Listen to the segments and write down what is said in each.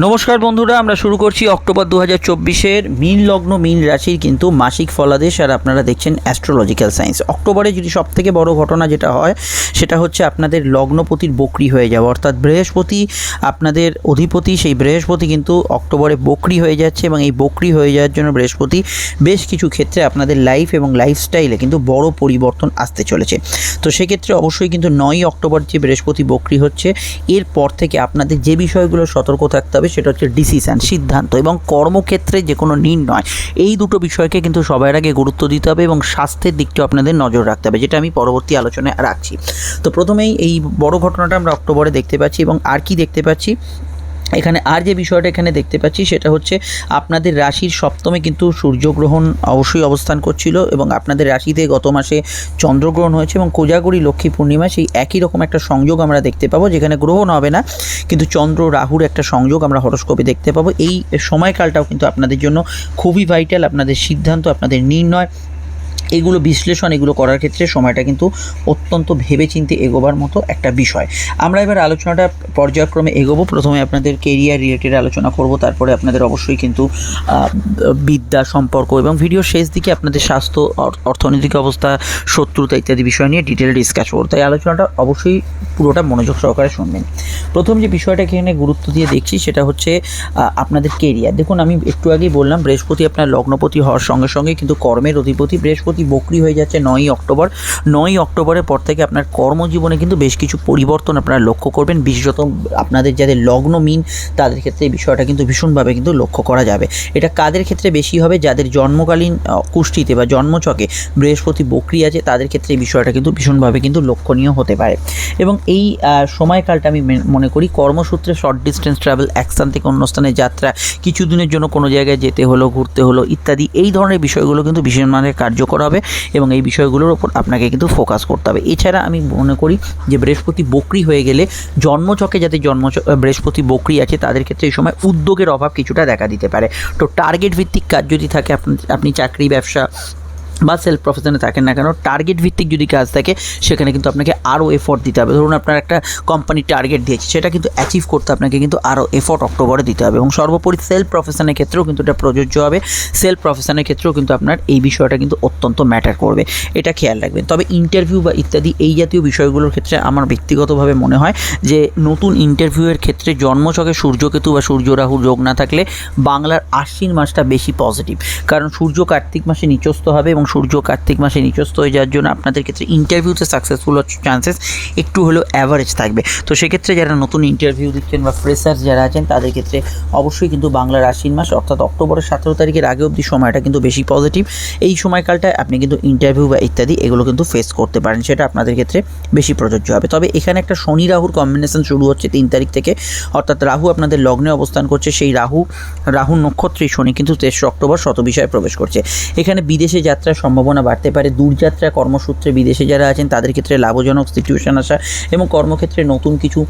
নমস্কার বন্ধুরা, আমরা শুরু করছি অক্টোবর দু হাজার চব্বিশের মীন লগ্ন, মীন রাশির কিন্তু মাসিক ফলাদেশ আর আপনারা দেখছেন অ্যাস্ট্রোলজিক্যাল সায়েন্স অক্টোবরে যদি সব থেকে বড় ঘটনা যেটা হয়, সেটা হচ্ছে আপনাদের লগ্নপতির বকরি হয়ে যাওয়া। অর্থাৎ বৃহস্পতি, আপনাদের অধিপতি, সেই বৃহস্পতি কিন্তু অক্টোবরে বকরি হয়ে যাচ্ছে এবং এই বকরি হয়ে যাওয়ার জন্য বৃহস্পতি বেশ কিছু ক্ষেত্রে আপনাদের লাইফ এবং লাইফস্টাইলে কিন্তু বড় পরিবর্তন আসতে চলেছে। তো সেক্ষেত্রে অবশ্যই কিন্তু নয়ই অক্টোবর যে বৃহস্পতি বকরি হচ্ছে, এরপর থেকে আপনাদের যে বিষয়গুলো সতর্ক থাকতে হবে সেটা হচ্ছে ডিসিশান সিদ্ধান্ত এবং কর্মক্ষেত্রে যে কোনো নির্ণয় এই দুটো বিষয়কে কিন্তু সবার আগে গুরুত্ব দিতে হবে এবং স্বাস্থ্যের দিকটাও আপনাদের নজর রাখতে হবে, যেটা আমি পরবর্তী আলোচনায় রাখছি। তো প্রথমেই এই বড় ঘটনাটা আমরা অক্টোবরে দেখতে পাচ্ছি এবং আর কি দেখতে পাচ্ছি? এখানে আর যে বিষয়টা এখানে দেখতে পাচ্ছি সেটা হচ্ছে আপনাদের রাশির সপ্তমে কিন্তু সূর্যগ্রহণ অবশ্যই অবস্থান করছিল এবং আপনাদের রাশিতে গত মাসে চন্দ্রগ্রহণ হয়েছে এবং কোজাগরি লক্ষ্মী পূর্ণিমা সেই একই রকম একটা সংযোগ আমরা দেখতে পাবো, যেখানে গ্রহণ হবে না, কিন্তু চন্দ্র রাহুর একটা সংযোগ আমরা হরস্কোপে দেখতে পাবো। এই সময়কালটাও কিন্তু আপনাদের জন্য খুবই ভাইটাল আপনাদের সিদ্ধান্ত, আপনাদের নির্ণয় এগুলো বিশ্লেষণ, এগুলো করার ক্ষেত্রে সময়টা কিন্তু অত্যন্ত ভেবেচিন্তে এগোবার মতো একটা বিষয়। আমরা এবার আলোচনাটা পর্যায়ক্রমে এগোবো। প্রথমে আপনাদের কেরিয়ার রিলেটেড আলোচনা করব, তারপরে আপনাদের অবশ্যই কিন্তু বিদ্যা, সম্পর্ক এবং ভিডিওর শেষ দিকে আপনাদের স্বাস্থ্য অর- অর্থনৈতিক অবস্থা, শত্রুতা ইত্যাদি বিষয় নিয়ে ডিটেল ডিসকাস করব। তাই আলোচনাটা অবশ্যই পুরোটা মনোযোগ সহকারে শুনবেন। প্রথম যে বিষয়টা এখানে গুরুত্ব দিয়ে দেখছি, সেটা হচ্ছে আপনাদের কেরিয়ার দেখুন, আমি একটু আগেই বললাম, বৃহস্পতি আপনার লগ্নপতি হওয়ার সঙ্গে সঙ্গে কিন্তু কর্মের অধিপতি বৃহস্পতি বকরি হয়ে যাচ্ছে নয়ই অক্টোবর। নয়ই অক্টোবরের পর থেকে আপনার কর্মজীবনে কিন্তু বেশ কিছু পরিবর্তন আপনারা লক্ষ্য করবেন। বিশেষত আপনাদের যাদের লগ্ন মিন, তাদের ক্ষেত্রে এই বিষয়টা কিন্তু ভীষণভাবে কিন্তু লক্ষ্য করা যাবে। এটা কাদের ক্ষেত্রে বেশি হবে? যাদের জন্মকালীন কুষ্টিতে বা জন্মচকে বৃহস্পতি বকরি আছে, তাদের ক্ষেত্রে এই বিষয়টা কিন্তু ভীষণভাবে কিন্তু লক্ষণীয় হতে পারে। এবং এই সময়কালটা আমি মনে করি কর্মসূত্রে শর্ট ডিস্টেন্স ট্রাভেল এক স্থান থেকে অন্য স্থানে যাত্রা, কিছু দিনের জন্য কোনো জায়গায় যেতে হলো, ঘুরতে হলো ইত্যাদি, এই ধরনের বিষয়গুলো কিন্তু ভীষণ মানে কার্যকর হবে এবং এই বিষয়গুলোর ওপর আপনাকে কিন্তু ফোকাস করতে হবে। এছাড়া আমি মনে করি যে বৃহস্পতি বকরি হয়ে গেলে জন্মচকে যাতে জন্ম বৃহস্পতি বকরি আছে, তাদের ক্ষেত্রে এই সময় উদ্যোগের অভাব কিছুটা দেখা দিতে পারে। তো টার্গেট ভিত্তিক কাজ যদি থাকে, আপনি আপনি চাকরি, ব্যবসা বা সেলফ প্রফেশনে থাকেন না কেন টার্গেট ভিত্তিক যদি কাজ থাকে, সেখানে কিন্তু আপনাকে আরও এফোর্ট দিতে হবে। ধরুন আপনার একটা কোম্পানি টার্গেট দিয়েছে, সেটা কিন্তু অ্যাচিভ করতে আপনাকে কিন্তু আরও এফোর্ট অক্টোবরে দিতে হবে এবং সর্বোপরি সেলফ প্রফেশনের ক্ষেত্রেও কিন্তু এটা প্রযোজ্য হবে। সেলফ প্রফেশনের ক্ষেত্রেও কিন্তু আপনার এই বিষয়টা কিন্তু অত্যন্ত ম্যাটার করবে। এটা খেয়াল রাখবেন। তবে ইন্টারভিউ বা ইত্যাদি এই জাতীয় বিষয়গুলোর ক্ষেত্রে আমার ব্যক্তিগতভাবে মনে হয় যে, নতুন ইন্টারভিউয়ের ক্ষেত্রে জন্মছকে সূর্যকেতু বা সূর্য রাহু যোগ না থাকলে বাংলার আশ্বিন মাসটা বেশি পজিটিভ কারণ সূর্য কার্তিক মাসে নিচস্থ হবে এবং সূর্য কার্তিক মাসে নিচস্থ হয়ে যাওয়ার জন্য আপনাদের ক্ষেত্রে ইন্টারভিউতে সাকসেসফুল হওয়ার চান্সেস একটু হলেও অ্যাভারেজ থাকবে। তো সেক্ষেত্রে যারা নতুন ইন্টারভিউ দিচ্ছেন বা ফ্রেশার্স যারা আছেন, তাদের ক্ষেত্রে অবশ্যই কিন্তু বাংলার আশ্বিন মাস, অর্থাৎ অক্টোবরের সতেরো তারিখের আগে অবধি সময়টা কিন্তু বেশি পজিটিভ এই সময়কালটায় আপনি কিন্তু ইন্টারভিউ বা ইত্যাদি এগুলো কিন্তু ফেস করতে পারেন, সেটা আপনাদের ক্ষেত্রে বেশি প্রযোজ্য হবে। তবে এখানে একটা শনি রাহুর কম্বিনেশন শুরু হচ্ছে তিন তারিখ থেকে। অর্থাৎ রাহু আপনাদের লগ্নে অবস্থান করছে, সেই রাহু রাহু নক্ষত্রে শনি কিন্তু তেসরা অক্টোবর শত বিষয়ে প্রবেশ করছে। এখানে বিদেশে যাত্রার সম্ভাবনা বাড়তে পারে। দূরযাত্রা কর্মসূত্রে বিদেশে যারা আছেন, তাদের ক্ষেত্রে লাভজনক সিচুয়েশন আসা এবং কর্মক্ষেত্রে নতুন কিছু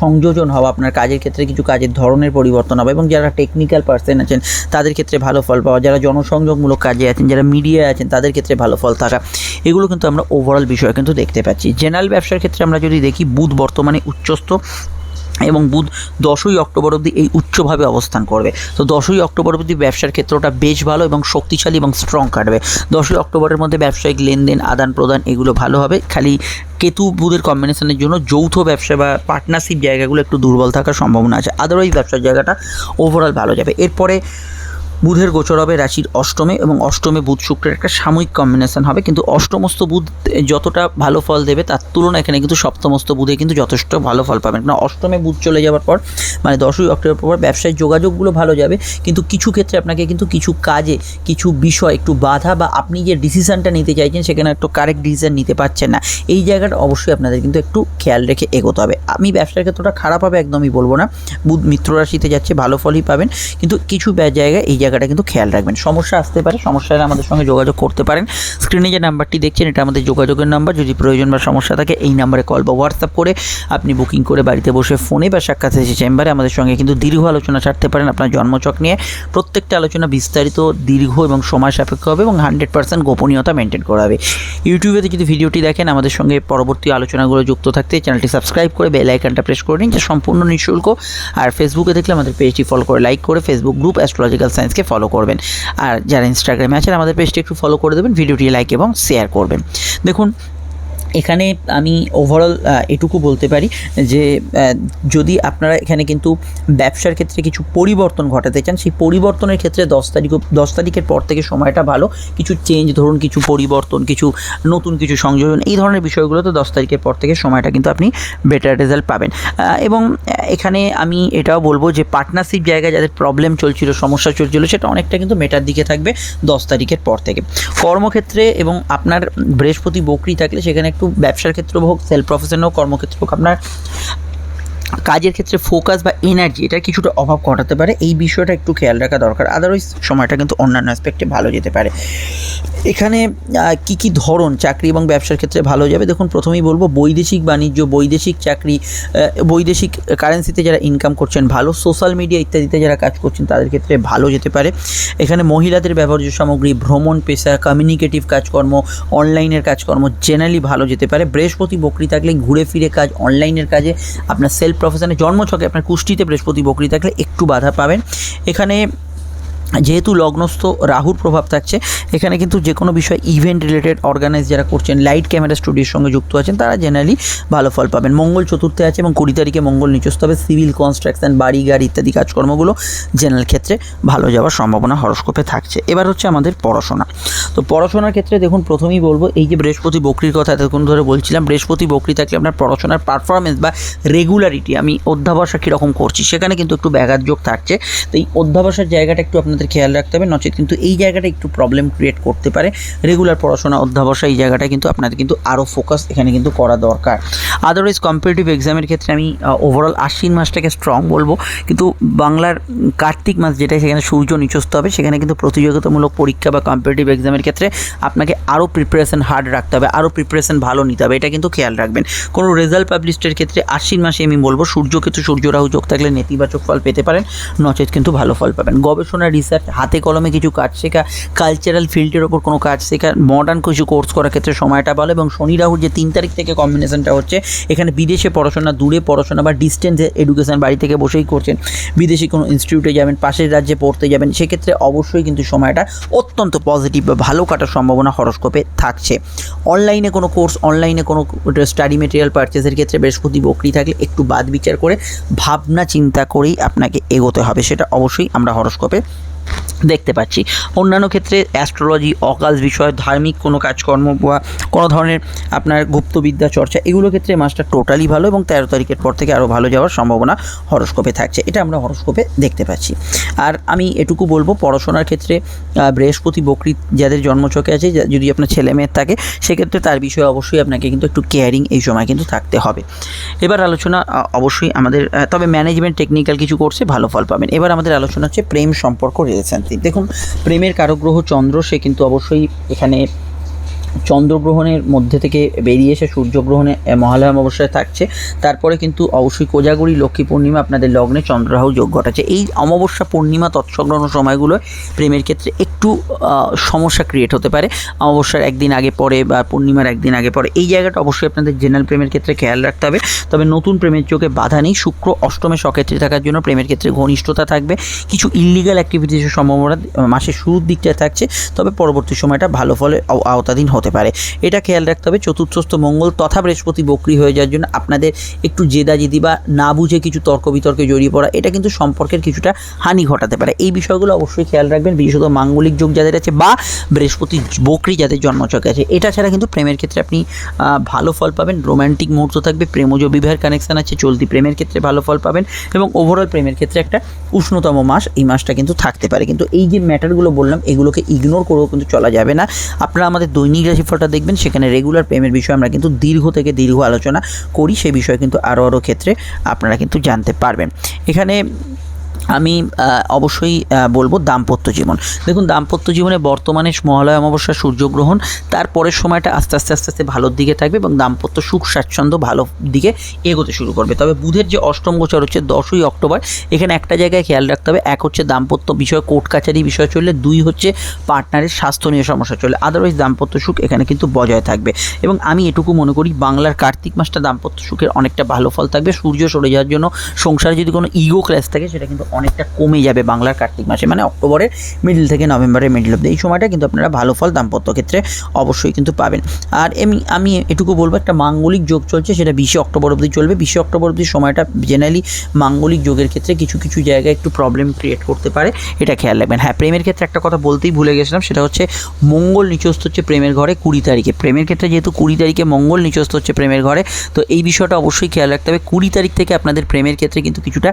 সংযোজন হওয়া আপনার কাজের ক্ষেত্রে কিছু কাজের ধরনের পরিবর্তন হবে এবং যারা টেকনিক্যাল পার্সন আছেন, তাদের ক্ষেত্রে ভালো ফল পাওয়া। যারা জনসংযোগমূলক কাজে আছেন, যারা মিডিয়ায় আছেন, তাদের ক্ষেত্রে ভালো ফল থাকা। এগুলো কিন্তু আমরা ওভারঅল বিষয় কিন্তু দেখতে পাচ্ছি। জেনারেল ব্যবসার ক্ষেত্রে আমরা যদি দেখি, বুধ বর্তমানে উচ্চস্থ। এবং বুধ দশই অক্টোবর অবধি এই উচ্চভাবে অবস্থান করবে। তো দশই অক্টোবর অবধি ব্যবসার ক্ষেত্রটা বেশ ভালো এবং শক্তিশালী এবং স্ট্রং কাটবে। দশই অক্টোবরের মধ্যে ব্যবসায়িক লেনদেন, আদান প্রদান এগুলো ভালো হবে। খালি কেতু বুধের কম্বিনেশনের জন্য যৌথ ব্যবসা বা পার্টনারশিপ জায়গাগুলো একটু দুর্বল থাকার সম্ভাবনা আছে। আদারওয়াইজ ব্যবসার জায়গাটা ওভারঅল ভালো যাবে। এরপরে বুধের গোচর হবে রাশির অষ্টমে এবং অষ্টমে বুধ শুক্রের একটা সাময়িক কম্বিনেশন হবে। কিন্তু অষ্টমস্ত বুধ যতটা ভালো ফল দেবে তার তুলনায় এখানে কিন্তু সপ্তমস্ত বুধে কিন্তু যথেষ্ট ভালো ফল পাবেন। কারণ অষ্টমে বুধ চলে যাওয়ার পর মানে দশই অক্টোবর পর ব্যবসায়িক যোগাযোগগুলো ভালো যাবে। কিন্তু কিছু ক্ষেত্রে আপনাকে কিন্তু কিছু কাজে, কিছু বিষয় একটু বাধা বা আপনি যে ডিসিশনটা নিতে চাইছেন সেখানে একটু কারেক্ট ডিসিশন নিতে পারছেন না। এই জায়গাটা অবশ্যই আপনাদের কিন্তু একটু খেয়াল রেখে এগোতে হবে। আমি ব্যবসার ক্ষেত্রটা খারাপ হবে একদমই বলব না। বুধ মিত্র রাশিতে যাচ্ছে, ভালো ফলই পাবেন। কিন্তু কিছু জায়গায় এই জায়গাটা কিন্তু খেয়াল রাখবেন। সমস্যা আসতে পারে সমস্যা আমাদের সঙ্গে যোগাযোগ করতে পারেন। স্ক্রিনে যে নাম্বারটি দেখছেন, এটা আমাদের যোগাযোগের নাম্বার। যদি প্রয়োজন বা সমস্যা থাকে, এই নাম্বারে কল বা হোয়াটসঅ্যাপ করে আপনি বুকিং করে বাড়িতে বসে ফোনে বা সাক্ষাৎ এসে চেম্বারে আমাদের সঙ্গে কিন্তু দীর্ঘ আলোচনা ছাড়তে পারেন। আপনার জন্মচক নিয়ে প্রত্যেকটা আলোচনা বিস্তারিত, দীর্ঘ এবং সময় সাপেক্ষ হবে এবং হান্ড্রেড পার্সেন্ট গোপনীয়তা মেনটেন করা হবে। ইউটিউবেতে যদি ভিডিওটি দেখেন, আমাদের সঙ্গে পরবর্তী আলোচনাগুলো যুক্ত থাকতে চ্যানেলটি সাবস্ক্রাইব করে বেল আইকনটা প্রেস করে নিন, যা সম্পূর্ণ নিঃশুল্ক। আর ফেসবুকে দেখলে আমাদের পেজটি ফলো করে লাইক করে ফেসবুক গ্রুপ অ্যাস্ট্রোলজিক্যাল সায়েন্সকে ফলো করবেন। আর যারা ইনস্টাগ্রামে আছেন, আমাদের পেজটি একটু ফলো করে দেবেন, ভিডিওটি লাইক এবং শেয়ার করবেন। দেখুন এখানে আমি ওভারঅল এটুকু বলতে পারি যে যদি আপনারা এখানে কিন্তু ব্যবসার ক্ষেত্রে কিছু পরিবর্তন ঘটাতে চান, সেই পরিবর্তনের ক্ষেত্রে দশ তারিখ, দশ তারিখের পর থেকে সময়টা ভালো। কিছু চেঞ্জ ধরুন কিছু পরিবর্তন, কিছু নতুন কিছু সংযোজন, এই ধরনের বিষয়গুলোতে দশ তারিখের পর থেকে সময়টা কিন্তু আপনি বেটার রেজাল্ট পাবেন। এবং এখানে আমি এটাও বলব যে পার্টনারশিপ জায়গায় যাদের প্রবলেম চলছিল, সমস্যা চলছিল, সেটা অনেকটা কিন্তু মেটার দিকে থাকবে দশ তারিখের পর থেকে। কর্মক্ষেত্রে এবং আপনার বৃহস্পতি বকরি থাকলে সেখানে একটু ব্যবসার ক্ষেত্রে হোক সেলফ প্রফেশন হোক কর্মক্ষেত্রে হোক আপনার কাজের ক্ষেত্রে ফোকাস বা এনার্জি এটার কিছুটা অভাব ঘটাতে পারে। এই বিষয়টা একটু খেয়াল রাখা দরকার। আদারওয়াইজ সময়টা কিন্তু অন্যান্য অ্যাসপেক্টে ভালো যেতে পারে। এখানে কি কি ধরন চাকরি এবং ব্যবসার ক্ষেত্রে ভালো যাবে? দেখুন, প্রথমেই বলব, বৈদেশিক বাণিজ্য, বৈদেশিক চাকরি বৈদেশিক কারেন্সিতে যারা ইনকাম করছেন, ভালো সোশ্যাল মিডিয়া ইত্যাদিতে যারা কাজ করছেন, তাদের ক্ষেত্রে ভালো যেতে পারে। এখানে মহিলাদের ব্যবহার্য সামগ্রী, ভ্রমণ পেশা কমিউনিকেটিভ কাজকর্ম অনলাইনের কাজকর্ম জেনারেলি ভালো যেতে পারে। বৃহস্পতি বকরি থাকলে ঘুরে ফিরে কাজ অনলাইনের কাজে। আপনার সেলফ প্রফেশনে জন্মছকে আপনার কুষ্টিতে বৃহস্পতি বকরি থাকলে একটু বাধা পাবেন। এখানে যেহেতু লগ্নস্থ রাহুর প্রভাব থাকছে, এখানে কিন্তু যে কোনো বিষয় ইভেন্ট রিলেটেড অর্গানাইজ যারা করছেন লাইট ক্যামেরা স্টুডিওর সঙ্গে যুক্ত আছেন, তারা জেনারেলি ভালো ফল পাবেন। মঙ্গল চতুর্থে আছে এবং কুড়ি তারিখে মঙ্গল নিচস্ত হবে। সিভিল কনস্ট্রাকশন বাড়ি গাড়ি ইত্যাদি কাজকর্মগুলো জেনারেল ক্ষেত্রে ভালো যাওয়ার সম্ভাবনা হরস্কোপে থাকছে। এবার হচ্ছে আমাদের পড়াশোনা। তো পড়াশোনার ক্ষেত্রে দেখুন, প্রথমেই বলব, এই যে বৃহস্পতি বকরির কথা এতক্ষণ ধরে বলছিলাম, বৃহস্পতি বকরি থাকলে আপনার পড়াশোনার পারফরমেন্স বা রেগুলারিটি আমি অধ্যাবসা কীরকম করছি, সেখানে কিন্তু একটু ব্যাঘাত যোগ থাকছে। তো এই অধ্যাবসার জায়গাটা একটু আপনাদের খেয়াল রাখতে হবে। নচেত কিন্তু এই জায়গাটা একটু প্রবলেম ক্রিয়েট করতে পারে। রেগুলার পড়াশোনা অধ্যাবসা এই জায়গাটা কিন্তু আপনাদের কিন্তু আরও ফোকাস এখানে কিন্তু করা দরকার। আদারওয়াইজ কম্পিটিটিভ এক্সামের ক্ষেত্রে আমি ওভারঅল আশ্বিন মাসটাকে স্ট্রং বলব। কিন্তু বাংলার কার্তিক মাস যেটা সেখানে সূর্য নিচস্ত হবে, সেখানে কিন্তু প্রতিযোগিতামূলক পরীক্ষা বা কম্পিটিটিভ এক্সামের ক্ষেত্রে আপনাকে আরও প্রিপারেশন হার্ড রাখতে হবে আরও প্রিপারেশন ভালো নিতে হবে, এটা কিন্তু খেয়াল রাখবেন। কোনো রেজাল্ট পাবলিশের ক্ষেত্রে আশ্বিন মাসে আমি বলব সূর্য কিন্তু সূর্য রাহু যোগ থাকলে নেতিবাচক ফল পেতে পারেন, নচেত কিন্তু ভালো ফল পাবেন। গবেষণা রিসার্চ হাতে কলমে কিছু কাজ শেখা কালচারাল ফিল্ডের ওপর কোনো কাজ শেখা মডার্ন কিছু কোর্স করার ক্ষেত্রে সময়টা ভালো এবং শনি রাহুর যে তিন তারিখ থেকে কম্বিনেশনটা হচ্ছে, এখানে বিদেশে পড়াশোনা, দূরে পড়াশোনা বা ডিস্টেন্স এডুকেশন বাড়ি থেকে বসেই করছেন। বিদেশি কোনো ইনস্টিটিউটে যাবেন, পাশের রাজ্যে পড়তে যাবেন, সেক্ষেত্রে অবশ্যই কিন্তু সময়টা অত্যন্ত পজিটিভ বা ভালো কাটার সম্ভাবনা হরস্কোপে থাকছে। অনলাইনে কোনো কোর্স অনলাইনে কোনো স্টাডি মেটেরিয়াল পারচেসের ক্ষেত্রে বৃহস্পতি, বকরি থাকলে একটু বাদ বিচার করে ভাবনা চিন্তা করেই আপনাকে এগোতে হবে, সেটা অবশ্যই আমরা হরস্কোপে দেখতে পাচ্ছি। অন্যান্য ক্ষেত্রে অ্যাস্ট্রোলজি অকাল বিষয়, ধার্মিক কোনো কাজকর্ম বা কোনো ধরনের আপনার গুপ্তবিদ্যা চর্চা এগুলো ক্ষেত্রে মাসটা টোটালি ভালো এবং তেরো তারিখের পর থেকে আরও ভালো যাওয়ার সম্ভাবনা হরস্কোপে থাকছে। এটা আমরা হরস্কোপে দেখতে পাচ্ছি। আর আমি এটুকু বলব, পড়াশোনার ক্ষেত্রে বৃহস্পতি, বকরি যাদের জন্মচকে আছে যদি আপনার ছেলে মেয়ের থাকে, সেক্ষেত্রে তার বিষয়ে অবশ্যই আপনাকে কিন্তু একটু কেয়ারিং এই সময় কিন্তু থাকতে হবে। এবার আলোচনা অবশ্যই আমাদের তবে ম্যানেজমেন্ট টেকনিক্যাল কিছু কোর্সে ভালো ফল পাবেন। এবার আমাদের আলোচনা হচ্ছে প্রেম সম্পর্ক রিলেশনশিপ দেখুন প্রেমের কারগ্রহ চন্দ্র সে কিন্তু অবশ্যই এখানে চন্দ্রগ্রহণের মধ্যে থেকে বেরিয়ে এসে সূর্যগ্রহণে মহালয়া অমাবস্যায় থাকছে। তারপরে কিন্তু অবশ্যই কোজাগরি লক্ষ্মী পূর্ণিমা আপনাদের লগ্নে চন্দ্ররাহু যোগ ঘটাচ্ছে। এই অমাবস্যা পূর্ণিমা তৎসংলগ্ন সময়গুলো প্রেমের ক্ষেত্রে একটু সমস্যা ক্রিয়েট হতে পারে। অমাবস্যার একদিন আগে পরে বা পূর্ণিমার একদিন আগে পরে এই জায়গাটা অবশ্যই আপনাদের জেনারেল প্রেমের ক্ষেত্রে খেয়াল রাখতে হবে। তবে নতুন প্রেমের চোখে বাধা নেই। শুক্র অষ্টমে সক্ষেত্রে থাকার জন্য প্রেমের ক্ষেত্রে ঘনিষ্ঠতা থাকবে। কিছু ইলিগাল অ্যাক্টিভিটিসের সম্ভাবনা মাসের শুরুর দিকটায় থাকছে। তবে পরবর্তী সময়টা ভালো ফলে আও- আওতাধীন হতে পারে। এটা খেয়াল রাখতে হবে চতুর্থস্থ মঙ্গল তথা বৃহস্পতি বক্রি হয়ে যাওয়ার জন্য আপনাদের একটু জেদাজেদি বা না বুঝে কিছু তর্ক বিতর্কে জড়িয়ে পড়া, এটা কিন্তু সম্পর্কের কিছুটা হানি ঘটাতে পারে। এই বিষয়গুলো অবশ্যই খেয়াল রাখবেন, বিশেষত মাঙ্গলিক যোগ যাদের আছে বা বৃহস্পতি বকরি যাদের জন্মচকে আছে। এটা ছাড়া কিন্তু প্রেমের ক্ষেত্রে আপনি ভালো ফল পাবেন রোম্যান্টিক মুহূর্ত থাকবে, প্রেমজ বিবাহের কানেকশান আছে, চলতি প্রেমের ক্ষেত্রে ভালো ফল পাবেন এবং ওভারঅল প্রেমের ক্ষেত্রে একটা উষ্ণতম মাস, এই মাসটা কিন্তু থাকতে পারে। কিন্তু এই যে ম্যাটারগুলো বললাম, এগুলোকে ইগনোর করেও কিন্তু চলা যাবে না। আপনারা আমাদের দৈনিক রাশিফলটা দেখবেন, সেখানে রেগুলার প্রেমের বিষয়ে আমরা কিন্তু দীর্ঘ থেকে দীর্ঘ আলোচনা করি, সেই বিষয়ে কিন্তু আরও আরও ক্ষেত্রে আপনারা কিন্তু জানতে পারবেন। এখানে আমি অবশ্যই বলব দাম্পত্য জীবন। দেখুন, দাম্পত্য জীবনে বর্তমানে মহালয়া অমাবস্যা, সূর্যগ্রহণ, তারপরের সময়টা আস্তে আস্তে আস্তে আস্তে ভালোর দিকে থাকবে এবং দাম্পত্য সুখ, স্বাচ্ছন্দ্য ভালো দিকে এগোতে শুরু করবে। তবে বুধের যে অষ্টম গোচর হচ্ছে দশই অক্টোবর, এখানে একটা জায়গায় খেয়াল রাখতে হবে। এক হচ্ছে দাম্পত্য বিষয়, কোর্ট কাছারি বিষয় চললে, দুই হচ্ছে পার্টনারের স্বাস্থ্য নিয়ে সমস্যা চলে আদারওয়াইজ দাম্পত্য সুখ এখানে কিন্তু বজায় থাকবে। এবং আমি এটুকু মনে করি, বাংলার কার্তিক মাসটা দাম্পত্য সুখের অনেকটা ভালো ফল থাকবে। সূর্য সরে যাওয়ার জন্য সংসারে যদি কোনো ইগো ক্লাস থাকে, সেটা কিন্তু অনেকটা কমে যাবে বাংলার কার্তিক মাসে। মানে অক্টোবরের মিডল থেকে নভেম্বরের মিডল অব্দি এই সময়টা কিন্তু আপনারা ভালো ফল দাম্পত্য ক্ষেত্রে অবশ্যই কিন্তু পাবেন। আর এমনি আমি এটুকু বলব, একটা মাঙ্গলিক যোগ চলছে, সেটা বিশে অক্টোবর অবধি চলবে। বিশে অক্টোবর অবধি সময়টা জেনারেলি মাঙ্গলিক যোগের ক্ষেত্রে কিছু কিছু জায়গায় একটু প্রবলেম ক্রিয়েট করতে পারে, এটা খেয়াল রাখবেন। হ্যাঁ প্রেমের ক্ষেত্রে একটা কথা বলতেই ভুলে গেছিলাম, সেটা হচ্ছে মঙ্গল নিচস্থ হচ্ছে প্রেমের ঘরে কুড়ি তারিখে। প্রেমের ক্ষেত্রে যেহেতু কুড়ি তারিখে মঙ্গল নিচস্থ হচ্ছে প্রেমের ঘরে, তো এই বিষয়টা অবশ্যই খেয়াল রাখতে হবে। কুড়ি তারিখ থেকে আপনাদের প্রেমের ক্ষেত্রে কিন্তু কিছুটা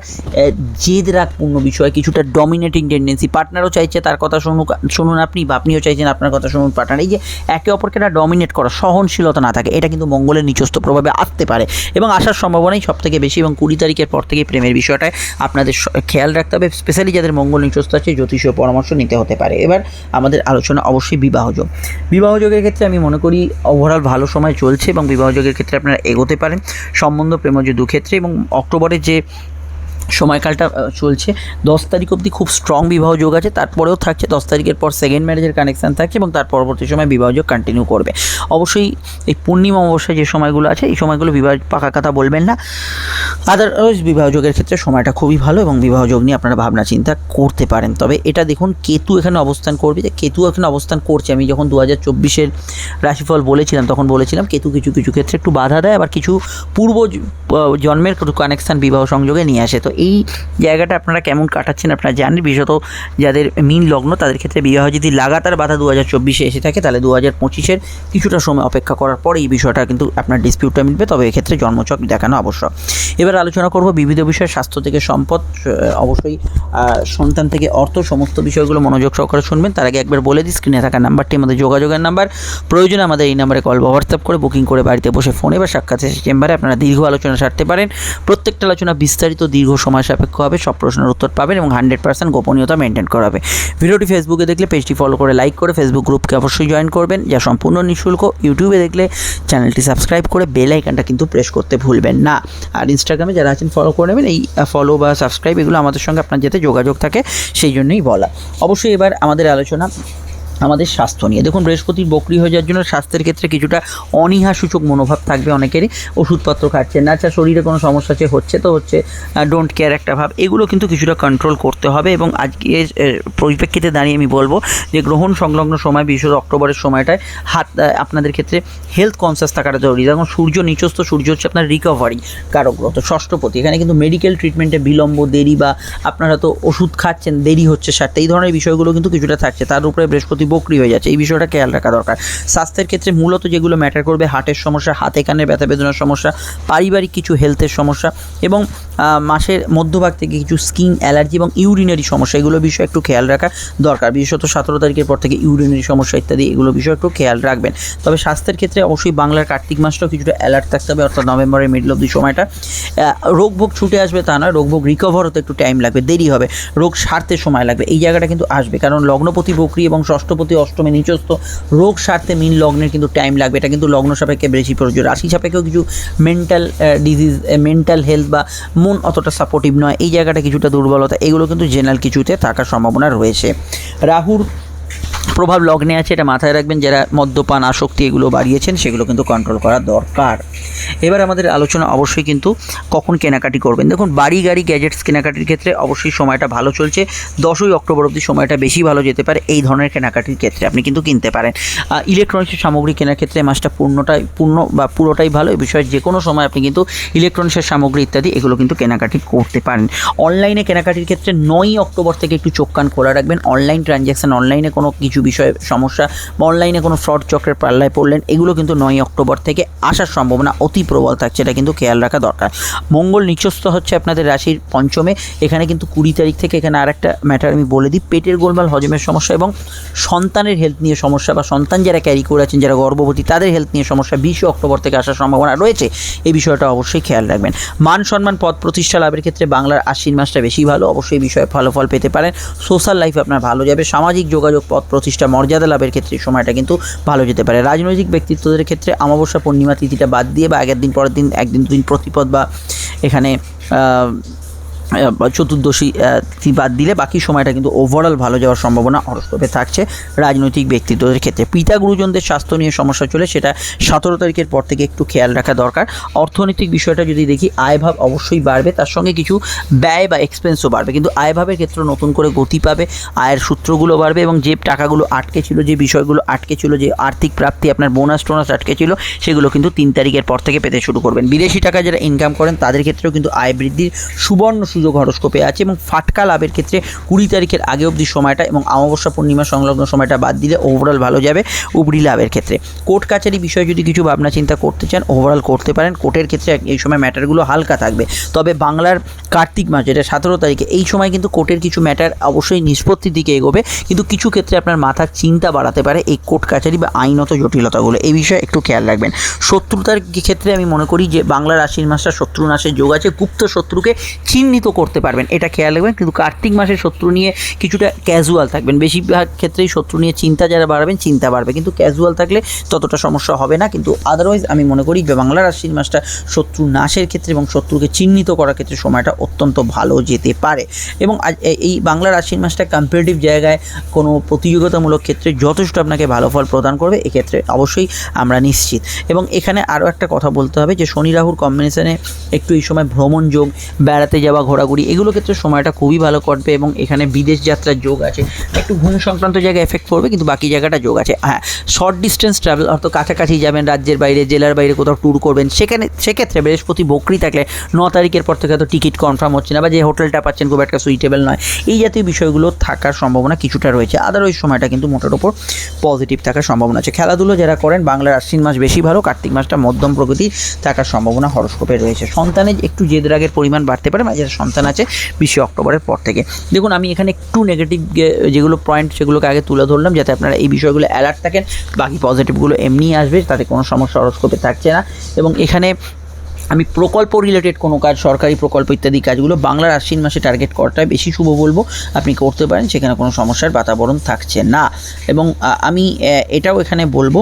জেদ জেদ রাগপূর্ণ বিষয়, কিছুটা ডমিনেটিং টেন্ডেন্সি পার্টনারও চাইছে তার কথা শুনুক, শুনুন আপনি বা আপনিও চাইছেন আপনার কথা শুনুন পার্টনার এই যে একে অপরকে একটা ডমিনেট করা, সহনশীলতা না থাকে, এটা কিন্তু মঙ্গলের নিচস্থ প্রভাবে আসতে পারে। এবং আসার সম্ভাবনাই সব থেকে বেশি এবং কুড়ি তারিখের পর থেকে প্রেমের বিষয়টায় আপনাদের খেয়াল রাখতে হবে স্পেশালি যাদের মঙ্গল নিচস্থ আছে, জ্যোতিষীয় পরামর্শ নিতে হতে পারে। এবার আমাদের আলোচনা অবশ্যই বিবাহযোগ বিবাহযোগের ক্ষেত্রে আমি মনে করি ওভারঅল ভালো সময় চলছে এবং বিবাহযোগের ক্ষেত্রে আপনারা এগোতে পারেন। সম্বন্ধ, প্রেমজ দু ক্ষেত্রে এবং অক্টোবরের যে সময়কালটা চলছে। দশ তারিখ অবধি খুব স্ট্রং বিবাহ যোগ আছে, তারপরেও থাকছে। দশ তারিখের পর সেকেন্ড ম্যারেজের কানেকশান থাকছে এবং তার পরবর্তী সময় বিবাহ যোগ কন্টিনিউ করবে। অবশ্যই এই পূর্ণিমা অমাবস্যায় যে সময়গুলো আছে, এই সময়গুলো বিবাহ, পাকা কথা বলবেন না। আদারওয়াইজ বিবাহ যোগের ক্ষেত্রে সময়টা খুবই ভালো এবং বিবাহ যোগ নিয়ে আপনারা ভাবনা চিন্তা করতে পারেন। তবে এটা দেখুন, কেতু এখানে অবস্থান করবে। যে কেতু এখানে অবস্থান করছে। আমি যখন দু হাজার চব্বিশের রাশিফল বলেছিলাম, তখন বলেছিলাম কেতু কিছু কিছু ক্ষেত্রে একটু বাধা দেয়, আবার কিছু পূর্ব জন্মের কানেকশান বিবাহ সংযোগে নিয়ে আসে। তো এই জায়গাটা আপনারা কেমন কাটাচ্ছেন আপনারা জানেন। বিশেষত যাদের মিন লগ্ন, তাদের ক্ষেত্রে বিবাহ যদি লাগাতার বাধা দু হাজার চব্বিশে এসে থাকে, তাহলে দু হাজার পঁচিশের কিছুটা সময় অপেক্ষা করার পর এই বিষয়টা কিন্তু আপনার ডিসপিউটটা মিলবে তবে এক্ষেত্রে জন্মচক দেখানো আবশ্যক। এবার আলোচনা করব বিবিধ বিষয়, স্বাস্থ্য থেকে সম্পদ অবশ্যই সন্তান থেকে অর্থ, সমস্ত বিষয়গুলো মনোযোগ সহকারে শুনবেন। তার আগে একবার বলে দিই, স্ক্রিনে থাকা নাম্বারটি, আমাদের যোগাযোগের নাম্বার। প্রয়োজনে আমাদের এই নাম্বারে কল বা হোয়াটসঅ্যাপ করে বুকিং করে বাড়িতে বসে ফোনে বা সাক্ষাৎ চেম্বারে আপনারা দীর্ঘ আলোচনা সারতে পারেন। প্রত্যেকটা আলোচনা বিস্তারিত, দীর্ঘ সময় সাপেক্ষ হবে, সব প্রশ্নের উত্তর পাবেন এবং হান্ড্রেড পার্সেন্ট গোপনীয়তা মেনটেন করা হবে। ভিডিওটি ফেসবুকে দেখলে পেজটি ফলো করে লাইক করে ফেসবুক গ্রুপকে অবশ্যই জয়েন করবেন। যা সম্পূর্ণ নিঃশুল্ক। ইউটিউবে দেখলে চ্যানেলটি সাবস্ক্রাইব করে বেল আইকনটা কিন্তু প্রেস করতে ভুলবেন না। আর ইনস্টাগ্রামে যারা আছেন ফলো করে নেবেন। এই ফলো বা সাবস্ক্রাইব এগুলো আমাদের সঙ্গে আপনার যাতে যোগাযোগ থাকে, সেই জন্যই বলা। অবশ্যই এবার আমাদের আলোচনা আমাদের স্বাস্থ্য নিয়ে। দেখুন, বৃহস্পতির বকরি হয়ে যাওয়ার জন্য স্বাস্থ্যের ক্ষেত্রে কিছুটা অনীহা সূচক মনোভাব থাকবে অনেকেরই। ওষুধপত্র খাচ্ছেন না আচ্ছা শরীরে কোনো সমস্যা আছে, হচ্ছে তো হচ্ছে ডোন্ট কেয়ার একটা ভাব। এগুলো কিন্তু কিছুটা কন্ট্রোল করতে হবে এবং আজকে পরিপ্রেক্ষিতে দাঁড়িয়ে আমি বলব যে গ্রহণ সংলগ্ন সময়, বিশেষ অক্টোবরের সময়টায় হাত আপনাদের ক্ষেত্রে হেলথ কনসিয়াস থাকাটা জরুরি। যেমন সূর্য নিচস্থ, সূর্য হচ্ছে আপনার রিকভারি কারক গ্রহ, তো ষষ্ঠপতি। এখানে কিন্তু মেডিকেল ট্রিটমেন্টে বিলম্ব, দেরি বা আপনারা তো ওষুধ খাচ্ছেন, দেরি হচ্ছে সারতে, এই ধরনের বিষয়গুলো কিন্তু কিছুটা থাকছে। তার উপরে বৃহস্পতি বকরি হয়ে যাচ্ছে। এই বিষয়টা খেয়াল রাখা দরকার। স্বাস্থ্যের ক্ষেত্রে মূলত যেগুলো ম্যাটার করবে, হার্টের সমস্যা, হাতে কানের ব্যথা বেদনার সমস্যা, পারিবারিক কিছু হেলথের সমস্যা এবং মাসের মধ্যভাগ থেকে কিছু স্কিন, অ্যালার্জি এবং ইউরিনারি সমস্যা, এগুলো বিষয়ে একটু খেয়াল রাখা দরকার। বিশেষত সতেরো তারিখের পর থেকে ইউরিনারি সমস্যা ইত্যাদি, এগুলো বিষয়ে একটু খেয়াল রাখবেন। তবে স্বাস্থ্যের ক্ষেত্রে অবশ্যই বাংলার কার্তিক মাসটাও কিছুটা অ্যালার্ট থাকতে হবে, অর্থাৎ নভেম্বরের মিডল অব্দি সময়টা। রোগভোগ ছুটে আসবে তা নয় রোগভোগ রিকভার হতে একটু টাইম লাগবে, দেরি হবে। রোগ সারতে সময় লাগবে, এই জায়গাটা কিন্তু আসবে। কারণ লগ্নপতি বকরি এবং ষষ্ঠপতি অষ্টমে নিচস্থ রোগ সারতে মিন লগ্নের কিন্তু টাইম লাগবে, এটা কিন্তু লগ্ন সাপেক্ষে বেশি প্রয়োজন রাশি সাপেক্ষেও কিছু মেন্টাল ডিজিজ মেন্টাল হেলথ বা মন অতটা সাপোর্টিভ নয়। এই জায়গাটা কিছুটা দুর্বলতা, এগুলো কিন্তু জেনারেল কিছুতে থাকার সম্ভাবনা রয়েছে। রাহুর প্রভাব লগ্নে আছে, এটা মাথায় রাখবেন, যারা মদ্যপান, আসক্তি এগুলো বাড়িয়েছেন, সেগুলো কিন্তু কন্ট্রোল করা দরকার। এবার আমাদের আলোচনা অবশ্যই কিন্তু কখন কেনাকাটি করবেন? দেখুন, বাড়ি, গাড়ি গ্যাজেটস কেনাকাটির ক্ষেত্রে অবশ্যই সময়টা ভালো চলছে। দশই অক্টোবর অবধি সময়টা বেশি ভালো যেতে পারে, এই ধরনের কেনাকাটির ক্ষেত্রে আপনি কিন্তু কিনতে পারেন। ইলেকট্রনিক্সের সামগ্রী কেনার ক্ষেত্রে মাসটা পূর্ণটাই, পূর্ণ বা পুরোটাই ভালো, এ বিষয়ে যে কোনো সময় আপনি কিন্তু ইলেকট্রনিক্সের সামগ্রী ইত্যাদি এগুলো কিন্তু কেনাকাটি করতে পারেন। অনলাইনে কেনাকাটির ক্ষেত্রে নয়ই অক্টোবর থেকে একটু চোখ কান খোলা রাখবেন। অনলাইন ট্রানজ্যাকশান অনলাইনে কোনো কিছু বিষয়ে সমস্যা বা অনলাইনে কোনো ফ্রড চক্রের পাল্লায় পড়লেন, এগুলো কিন্তু নয় অক্টোবর থেকে আসার সম্ভাবনা অতি প্রবল থাকছে, এটা কিন্তু খেয়াল রাখা দরকার। মঙ্গল নিচস্থ হচ্ছে আপনাদের রাশির পঞ্চমে, এখানে কিন্তু কুড়ি তারিখ থেকে এখানে আরেকটা ম্যাটার আমি বলে দিই, পেটের গোলমাল, হজমের সমস্যা এবং সন্তানের হেলথ নিয়ে সমস্যা বা সন্তান যারা ক্যারি করে আছেন, যারা গর্ভবতী, তাদের হেলথ নিয়ে সমস্যা বিশে অক্টোবর থেকে আসার সম্ভাবনা রয়েছে, এই বিষয়টা অবশ্যই খেয়াল রাখবেন। মান সম্মান, পদ প্রতিষ্ঠা লাভের ক্ষেত্রে বাংলার আশ্বিন মাসটা বেশি ভালো, অবশ্যই বিষয়ে ভালো ফল পেতে পারেন। সোশ্যাল লাইফ আপনার ভালো যাবে, সামাজিক যোগাযোগ পথ প্রতিষ্ঠা মর্যাদা লাভের ক্ষেত্রে সময়টা কিন্তু ভালো যেতে পারে। রাজনৈতিক ব্যক্তিত্বদের ক্ষেত্রে অমাবস্যা পূর্ণিমা তিথিটা বাদ দিয়ে বা আগের দিন, পরের দিন, একদিন, দুদিন প্রতিপদ বা এখানে চতুর্দশী বাদ দিলে বাকি সময়টা কিন্তু ওভারঅল ভালো যাওয়ার সম্ভাবনা হরস্কোপে থাকছে রাজনৈতিক ব্যক্তিত্বদের ক্ষেত্রে। পিতা গুরুজনদের স্বাস্থ্য নিয়ে সমস্যা চলে, সেটা সতেরো তারিখের পর থেকে একটু খেয়াল রাখা দরকার। অর্থনৈতিক বিষয়টা যদি দেখি, আয়ভাব অবশ্যই বাড়বে, তার সঙ্গে কিছু ব্যয় বা এক্সপেন্সও বাড়বে। কিন্তু আয়ভাবের ক্ষেত্রে নতুন করে গতি পাবে, আয়ের সূত্রগুলো বাড়বে এবং যে টাকাগুলো আটকে ছিল, যে বিষয়গুলো আটকে ছিল, যে আর্থিক প্রাপ্তি আপনার বোনাস টোনাস আটকে ছিল, সেগুলো কিন্তু তিন তারিখের পর থেকে পেতে শুরু করবেন। বিদেশি টাকা যারা ইনকাম করেন, তাদের ক্ষেত্রেও কিন্তু আয় বৃদ্ধির সুবর্ণ সুযোগ হরস্কোপে আছে এবং ফাটকা লাভের ক্ষেত্রে কুড়ি তারিখের আগে অবধি সময়টা এবং অমাবস্যা পূর্ণিমা সংলগ্ন সময়টা বাদ দিলে ওভারঅল ভালো যাবে উবরি লাভের ক্ষেত্রে। কোর্ট কাছারি বিষয়ে যদি কিছু ভাবনা চিন্তা করতে চান ওভারঅল করতে পারেন। কোর্টের ক্ষেত্রে এই সময় ম্যাটারগুলো হালকা থাকবে। তবে বাংলার কার্তিক মাস যেটা সতেরো তারিখে, এই সময় কিন্তু কোর্টের কিছু ম্যাটার অবশ্যই নিষ্পত্তির দিকে এগোবে। কিন্তু কিছু ক্ষেত্রে আপনার মাথার চিন্তা বাড়াতে পারে এই কোর্ট কাছারি বা আইনত জটিলতাগুলো। এই বিষয়ে একটু খেয়াল রাখবেন। শত্রুতার ক্ষেত্রে আমি মনে করি যে বাংলার আশ্বিন মাসটা শত্রু নাশের যোগ আছে। গুপ্ত শত্রুকে চিহ্নিত করতে পারবেন, এটা খেয়াল রাখবেন। কিন্তু কার্তিক মাসে শত্রু নিয়ে কিছুটা ক্যাজুয়াল থাকবেন। বেশিরভাগ ক্ষেত্রেই শত্রু নিয়ে চিন্তা যারা বাড়াবেন, চিন্তা বাড়বে। কিন্তু ক্যাজুয়াল থাকলে ততটা সমস্যা হবে না। কিন্তু আদারওয়াইজ আমি মনে করি যে বাংলার আশ্বিন মাসটা শত্রু নাশের ক্ষেত্রে এবং শত্রুকে চিহ্নিত করার ক্ষেত্রে সময়টা অত্যন্ত ভালো যেতে পারে। এবং এই বাংলার আশ্বিন মাসটা কম্পারেটিভ জায়গায় কোনো প্রতিযোগিতামূলক ক্ষেত্রে যথেষ্ট আপনাকে ভালো ফল প্রদান করবে। এক্ষেত্রে অবশ্যই আমরা নিশ্চিত। এবং এখানে আরও একটা কথা বলতে হবে যে শনি রাহুর কম্বিনেশনে একটু এই সময় ভ্রমণ যোগ, বেড়াতে যাওয়া ঘোরাঘুরি, এগুলো ক্ষেত্রে সময়টা খুবই ভালো করবে এবং এখানে বিদেশ যাত্রার যোগ আছে। একটু ঘুম সংক্রান্ত জায়গায় এফেক্ট পড়বে, কিন্তু বাকি জায়গাটা যোগ আছে। হ্যাঁ শর্ট ডিস্টেন্স ট্রাভেল অর্থাৎ কাছাকাছি যাবেন, রাজ্যের বাইরে, জেলার বাইরে কোথাও ট্যুর করবেন, সেখানে, সেক্ষেত্রে বৃহস্পতি বকরি থাকলে ন তারিখের পর থেকে হয়তো টিকিট কনফার্ম হচ্ছে না বা যে হোটেলটা পাচ্ছেন খুব একটা সুইটেবল নয়। এই জাতীয় বিষয়গুলো থাকার সম্ভাবনা কিছুটা রয়েছে। আদারওয়াইজ সময়টা কিন্তু মোটার ওপর পজিটিভ থাকার সম্ভাবনা আছে। খেলাধুলো যারা করেন, বাংলার আশ্বিন মাস বেশি ভালো, কার্তিক মাসটা মধ্যম প্রগতি থাকার সম্ভাবনা হরস্কোপে রয়েছে। সন্তানের একটু জেদ রাগের পরিমাণ বাড়তে পারে যারা সন্তান আছে বিশে অক্টোবরের পর থেকে। দেখুন, আমি এখানে একটু নেগেটিভ যেগুলো পয়েন্ট সেগুলোকে আগে তুলে ধরলাম যাতে আপনারা এই বিষয়গুলো অ্যালার্ট থাকেন। বাকি পজিটিভগুলো এমনিই আসবে, তাতে কোনো সমস্যা হরস্কোপে থাকছে না। এবং এখানে আমি প্রকল্প রিলেটেড কোনো কাজ, সরকারি প্রকল্প ইত্যাদি কাজগুলো বাংলার আশ্বিন মাসে টার্গেট করাটাই বেশি শুভ বলব। আপনি করতে পারেন, সেখানে কোনো সমস্যার বাতাবরণ থাকছে না। এবং আমি এটাও এখানে বলব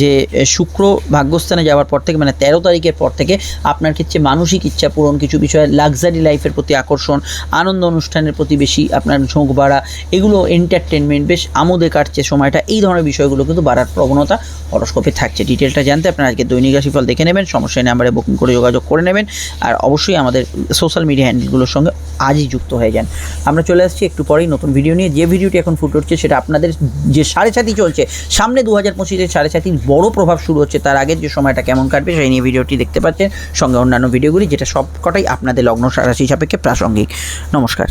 যে শুক্র ভাগ্যস্থানে যাওয়ার পর থেকে মানে তেরো তারিখের পর থেকে আপনার ক্ষেত্রে মানসিক ইচ্ছা পূরণ, কিছু বিষয়ে লাক্সারি লাইফের প্রতি আকর্ষণ, আনন্দ অনুষ্ঠানের প্রতি বেশি আপনার ঝোঁক বাড়া, এগুলো এন্টারটেনমেন্ট বেশ আমোদে কাটছে সময়টা। এই ধরনের বিষয়গুলো কিন্তু বাড়ার প্রবণতা হরস্কোপে থাকছে। ডিটেলটা জানতে আপনার আজকে দৈনিক রাশিফল দেখে নেবেন। সমস্যায় নাম্বারে বুকিং করে যোগাযোগ করে নেবেন আর অবশ্যই আমাদের সোশ্যাল মিডিয়া হ্যান্ডেলগুলোর সঙ্গে আজই যুক্ত হয়ে যান। আমরা চলে আসছি একটু পরেই নতুন ভিডিও নিয়ে। যে ভিডিওটি এখন ফুটে উঠছে সেটা আপনাদের যে সাড়ে ছাতি চলছে, সামনে দু হাজার পঁচিশের সাড়ে সাতির বড় প্রভাব শুরু হচ্ছে, তার আগের যে সময়টা কেমন কাটবে সেই নিয়ে ভিডিওটি দেখতে পাচ্ছেন। সঙ্গে অন্যান্য ভিডিওগুলি যেটা সবকটাই আপনাদের লগ্ন রাশি সাপেক্ষে প্রাসঙ্গিক। নমস্কার।